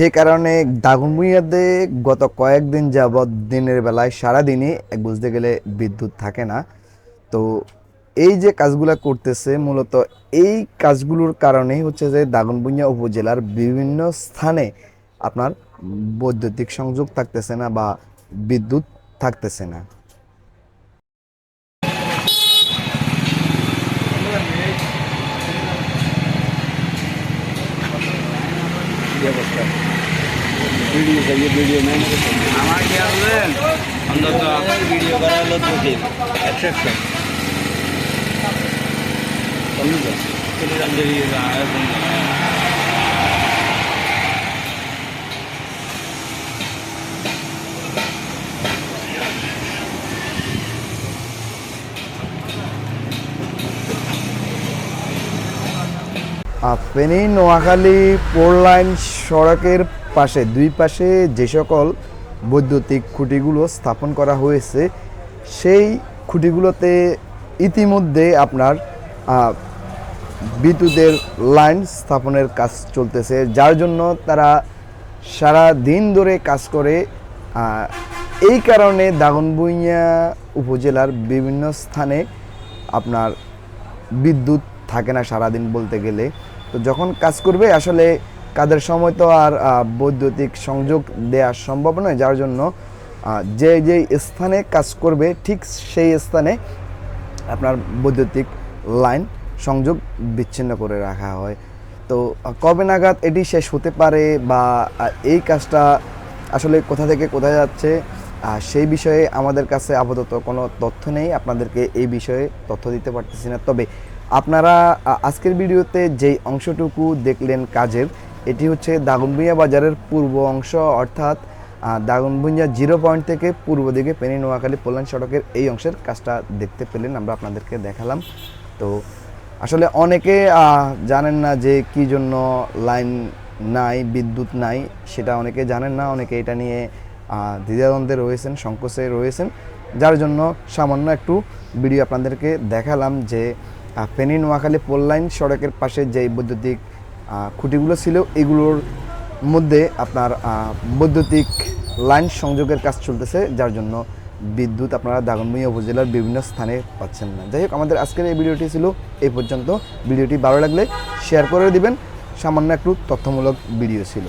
যে কারণে দাগনভূঞাতে গত কয়েকদিন যাবৎ দিনের বেলায় সারাদিনই বুঝতে গেলে বিদ্যুৎ থাকে না। তো এই যে কাজগুলো করতেছে, মূলত এই কাজগুলোর কারণেই হচ্ছে যে দাগনভূঞা উপজেলার বিভিন্ন স্থানে আপনার বৈদ্যুতিক সংযোগ থাকতেছে না বা বিদ্যুৎ থাকতেছে না। আমাকে আসবেন অন্তত ভিডিও করা হলো দুদিন একশো একশো আহ, ফেনী নোয়াখালী ফোর লাইন সড়কের পাশে, দুই পাশে যে সকল বৈদ্যুতিক খুঁটিগুলো স্থাপন করা হয়েছে, সেই খুঁটিগুলোতে ইতিমধ্যে আপনার বিদ্যুতের লাইন স্থাপনের কাজ চলতেছে, যার জন্য তারা সারা দিন ধরে কাজ করে এই কারণে দাগনভূঞা উপজেলার বিভিন্ন স্থানে আপনার বিদ্যুৎ থাকে না সারাদিন বলতে গেলে। তো যখন কাজ করবে, আসলে কাজের সময় তো আর বৈদ্যুতিক সংযোগ দেওয়া সম্ভব নয়। যার জন্য যে যে স্থানে কাজ করবে, ঠিক সেই স্থানে আপনার বৈদ্যুতিক লাইন সংযোগ বিচ্ছিন্ন করে রাখা হয়। তো কবে নাগাদ এটি শেষ হতে পারে বা এই কাজটা আসলে কোথা থেকে কোথায় যাচ্ছে? আহ, সেই বিষয়ে আমাদের কাছে আপাতত কোনো তথ্য নেই। আপনাদেরকে এই বিষয়ে তথ্য দিতে পারতেছি না। তবে আপনারা আজকের ভিডিওতে যেই অংশটুকু দেখলেন কাজের এটি হচ্ছে দাগনভূঞা বাজারের পূর্ব অংশ অর্থাৎ দাগনভূঞা জিরো পয়েন্ট থেকে পূর্ব দিকে পেনি নোয়াখালী কল্যাণ সড়কের এই অংশের কাজটা দেখতে পেলেন আমরা আপনাদেরকে দেখালাম। তো আসলে অনেকে জানেন না যে কি জন্য লাইন নাই বিদ্যুৎ নাই সেটা অনেকে জানেন না অনেকে এটা নিয়ে দ্বিধাদ্বন্দ্বে রয়েছেন, সংকোচে রয়েছেন, যার জন্য সামান্য একটু ভিডিও আপনাদেরকে দেখালাম যে ফেনী নোয়াখালী পোল লাইন সড়কের পাশে যে বৈদ্যুতিক খুঁটিগুলো ছিল, এগুলোর মধ্যে আপনার বৈদ্যুতিক লাইন সংযোগের কাজ চলতেছে, যার জন্য বিদ্যুৎ আপনারা দাগনভূঞা উপজেলার বিভিন্ন স্থানে পাচ্ছেন না। যাই হোক, আমাদের আজকের এই ভিডিওটি ছিল এই পর্যন্ত। ভিডিওটি ভালো লাগলে শেয়ার করে দিবেন। সামান্য একটু তথ্যমূলক ভিডিও ছিল।